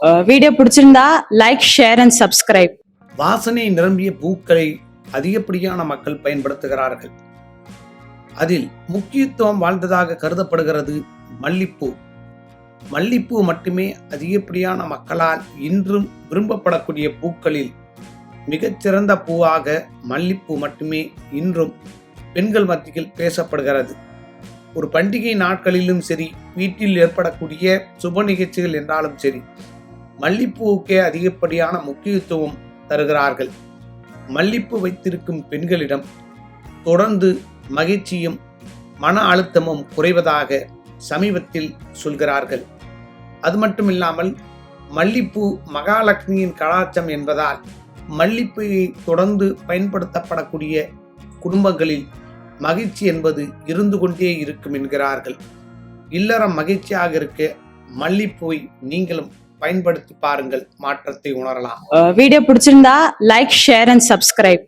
Video பிடிச்சிருந்தா like share and subscribe வாசனை நிரம்பிய பூக்களை அதிகப்படியான மக்கள் பயன்படுத்துகிறார்கள். அதில் முக்கியத்துவம் வாழ்ந்ததாக கருதப்படுகிறது மல்லிப்பூ. மல்லிப்பூ மட்டுமே அதிகப்படியான மக்களால் இன்றும் விரும்பப்படக்கூடிய பூக்களில் மிகச்சிறந்த பூவாக மல்லிப்பூ மட்டுமே இன்றும் பெண்கள் மத்தியில் பேசப்படுகிறது. ஒரு பண்டிகை நாட்களிலும் சரி வீட்டில் ஏற்படக்கூடிய சுப நிகழ்ச்சிகள் என்றாலும் சரி மல்லிப்பூவுக்கே அதிகப்படியான முக்கியத்துவம் தருகிறார்கள். மல்லிப்பூ வைத்திருக்கும் பெண்களிடம் தொடர்ந்து மகிழ்ச்சியும் மன அழுத்தமும் குறைவதாக சமீபத்தில் சொல்கிறார்கள். அது மட்டும் இல்லாமல் மல்லிப்பூ மகாலட்சுமியின் கலாச்சம் என்பதால் மல்லிப்பூவை தொடர்ந்து பயன்படுத்தப்படக்கூடிய குடும்பங்களில் மகிழ்ச்சி என்பது இருந்து கொண்டே இருக்கும் என்கிறார்கள். இல்லறம் மகிழ்ச்சியாக இருக்க மல்லிப்பூவை நீங்களும் பயன்படுத்தி பாருங்கள். மாற்றத்தை உணரலாம். வீடியோ பிடிச்சிருந்தா லைக் ஷேர் அண்ட் சப்ஸ்கிரைப்